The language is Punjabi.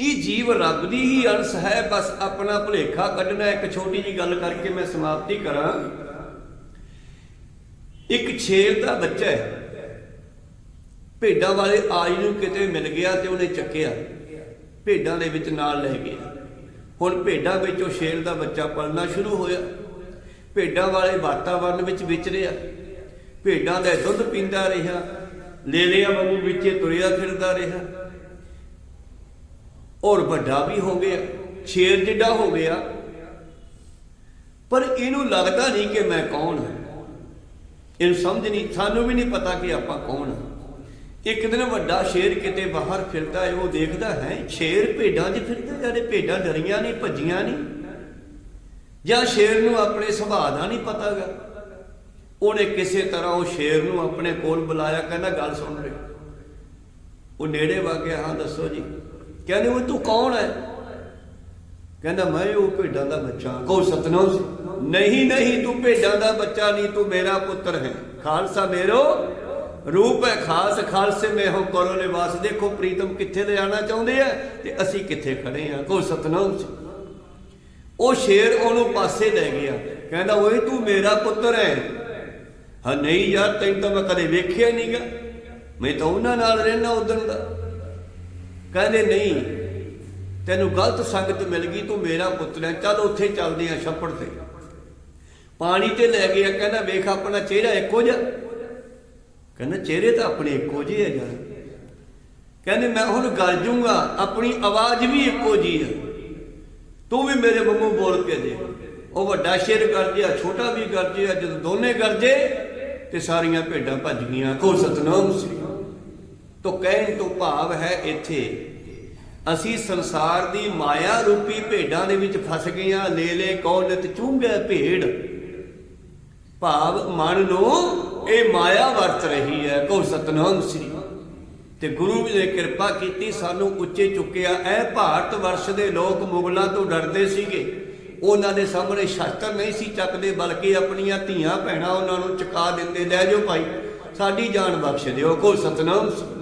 ਇਹ ਜੀਵ ਰੱਬ ਦੀ ਹੀ ਅੰਸ਼ ਹੈ, ਬਸ ਆਪਣਾ ਭੁਲੇਖਾ ਕੱਢਣਾ, ਇੱਕ ਛੋਟੀ ਜੀ ਗੱਲ ਕਰਕੇ ਮੈਂ ਸਮਾਪਤੀ ਕਰਾਂ। ਇੱਕ ਛੇਲ ਦਾ ਬੱਚਾ ਹੈ। ਭੇਡਾਂ ਵਾਲੇ ਆਜ ਨੂੰ ਕਿਤੇ ਮਿਲ ਗਿਆ ਤੇ ਉਹਨੇ ਚੱਕਿਆ। ਭੇਡਾਂ ਦੇ ਵਿੱਚ ਨਾਲ ਲੈ ਗਿਆ। ਹੁਣ ਭੇਡਾਂ ਵਿੱਚੋਂ ਸ਼ੇਰ ਦਾ ਬੱਚਾ ਪਲਣਾ ਸ਼ੁਰੂ ਹੋਇਆ। ਭੇਡਾਂ ਵਾਲੇ ਵਾਤਾਵਰਣ ਵਿੱਚ ਵਿਚਰਿਆ ਭੇਡਾਂ ਦਾ ਦੁੱਧ ਪੀਂਦਾ ਰਿਹਾ। ਲੇਲਿਆਂ ਵਾਂਗੂ ਵਿੱਚੇ ਤੁਰਿਆ ਫਿਰਦਾ ਰਿਹਾ। ਔਰ ਵੱਡਾ ਵੀ ਹੋ ਗਿਆ ਸ਼ੇਰ ਜਿੱਡਾ ਹੋ ਗਿਆ। ਪਰ ਇਹਨੂੰ ਲੱਗਦਾ ਨਹੀਂ ਕਿ ਮੈਂ ਕੌਣ ਹਾਂ। ਇਹਨੂੰ ਸਮਝ ਨਹੀਂ, ਸਾਨੂੰ ਵੀ ਨਹੀਂ ਪਤਾ ਕਿ ਆਪਾਂ ਕੌਣ ਹਾਂ। ਇੱਕ ਦਿਨ ਵੱਡਾ ਸ਼ੇਰ ਕਿਤੇ ਬਾਹਰ ਫਿਰਦਾ ਹੈ, ਉਹ ਦੇਖਦਾ ਹੈ, ਸ਼ੇਰ ਭੇਡਾਂ 'ਚ ਫਿਰਦਾ ਜਿਹੜੇ ਭੇਡਾਂ ਡਰੀਆਂ ਨਹੀਂ, ਭੱਜੀਆਂ ਨਹੀਂ। ਜਾਂ ਸ਼ੇਰ ਨੂੰ ਆਪਣੇ ਸੁਭਾਅ ਦਾ ਨਹੀਂ ਪਤਾਗਾ। ਉਹਨੇ ਕਿਸੇ ਤਰ੍ਹਾਂ ਉਹ ਸ਼ੇਰ ਨੂੰ ਆਪਣੇ ਕੋਲ ਬੁਲਾਇਆ, ਕਹਿੰਦਾ, ਗੱਲ ਸੁਣ ਰੇ। ਉਹ ਨੇੜੇ ਵਾ ਗਿਆ, ਹਾਂ, ਦੱਸੋ ਜੀ। ਕਹਿੰਦੇ ਉਹ ਤੂੰ ਕੌਣ ਹੈ? ਕਹਿੰਦਾ ਮੈਂ ਉਹ ਭੇਡਾਂ ਦਾ ਬੱਚਾ ਹਾਂ। ਕਹੋ ਸਤਨਾਮ ਸੀ? ਨਹੀਂ ਨਹੀਂ, ਤੂੰ ਭੇਡਾਂ ਦਾ ਬੱਚਾ ਨਹੀਂ, ਤੂੰ ਮੇਰਾ ਪੁੱਤਰ ਹੈ। ਖਾਲਸਾ ਮੇਰੋ ਰੂਪ ਹੈ। ਖਾਸ ਖਾਲਸੇ ਮੇ ਹੋ ਕਰੋ ਨਿਵਾਸ। ਦੇਖੋ ਪ੍ਰੀਤਮ ਕਿੱਥੇ ਲੈ ਜਾਣਾ ਚਾਹੁੰਦੇ ਆ ਤੇ ਅਸੀਂ ਕਿੱਥੇ ਖੜੇ ਆ? ਕਹੋ ਸਤਨਾਮ ਸੀ? ਉਹ ਸ਼ੇਰ ਉਹਨੂੰ ਪਾਸੇ ਲੈ ਗਿਆ। ਕਹਿੰਦਾ, ਓਏ ਤੂੰ ਮੇਰਾ ਪੁੱਤਰ ਹੈ। ਹਾਂ, ਨਹੀਂ ਯਾਰ, ਤੈਨੂੰ ਤਾਂ ਮੈਂ ਕਦੇ ਵੇਖਿਆ ਨਹੀਂਗਾ ਮੈਂ ਤਾਂ ਉਹਨਾਂ ਨਾਲ ਰਹਿਣਾ ਉਦੋਂ ਦਾ। ਕਹਿੰਦੇ, ਨਹੀਂ, ਤੈਨੂੰ ਗਲਤ ਸੰਗਤ ਮਿਲ ਗਈ, ਤੂੰ ਮੇਰਾ ਪੁੱਤਰ ਹੈ ਚੱਲ ਉੱਥੇ ਚੱਲਦੇ ਆ ਛੱਪੜ ਤੇ। ਪਾਣੀ ਤੇ ਲੈ ਗਿਆ, ਕਹਿੰਦਾ, ਵੇਖ, ਆਪਣਾ ਚਿਹਰਾ ਇੱਕੋ ਜਿਹਾ। ਕਹਿੰਦਾ, ਚਿਹਰੇ ਤਾਂ ਆਪਣੇ ਇੱਕੋ ਜਿਹੇ ਆ ਯਾਰ। ਕਹਿੰਦੇ, ਮੈਂ ਹੁਣ ਗਰਜੂੰਗਾ ਆਪਣੀ ਆਵਾਜ਼ ਵੀ ਇੱਕੋ ਜੀ ਹੈ ਤੂੰ ਵੀ ਮੇਰੇ ਵਾਂਗੂ ਬੋਲ ਕੇ ਦੇ। ਉਹ ਵੱਡਾ ਸ਼ੇਰ ਗਰਜਿਆ, ਛੋਟਾ ਵੀ ਗਰਜਿਆ, ਜਦੋਂ ਦੋਨੇ ਗਰਜੇ ਤੇ ਸਾਰੀਆਂ ਭੇਡਾਂ ਭੱਜ ਗਈਆਂ। ਕੋ ਸਤਨਾਮ ਸ੍ਰੀ ਤੋ ਕਹਿਣ ਤੋਂ ਭਾਵ ਹੈ ਇੱਥੇ, ਅਸੀਂ ਸੰਸਾਰ ਦੀ ਮਾਇਆ ਰੂਪੀ ਭੇਡਾਂ ਦੇ ਵਿੱਚ ਫਸ ਗਈਆਂ ਲੈ ਲੈ ਕੌਣ ਨਿਤ ਚੁੰਗੇ ਭੇਡ। ਭਾਵ ਮਨ ਨੂੰ ਇਹ ਮਾਇਆ ਵਰਤ ਰਹੀ ਹੈ ਕੋ ਸਤਨਾਮ ਸ੍ਰੀ। ਤੇ ਗੁਰੂ ਜੀ ਨੇ ਕਿਰਪਾ ਕੀਤੀ, ਸਾਨੂੰ ਉੱਚੇ ਚੁੱਕਿਆ ਐ ਭਾਰਤ ਵਰਸ਼ ਦੇ ਲੋਕ ਮੁਗਲਾਂ ਤੋਂ ਡਰਦੇ ਸੀਗੇ। ਉਹਨਾਂ ਦੇ ਸਾਹਮਣੇ ਸ਼ਸਤਰ ਨਹੀਂ ਸੀ ਚੱਕਦੇ, ਬਲਕਿ ਆਪਣੀਆਂ ਧੀਆਂ ਭੈਣਾਂ ਉਹਨਾਂ ਨੂੰ ਚੁਕਾ ਦਿੰਦੇ, ਲੈ ਜਾਓ ਭਾਈ, ਸਾਡੀ ਜਾਨ ਬਖਸ਼ ਦਿਓ ਕੋ ਸਤਨਾਮ ਸ੍ਰੀ।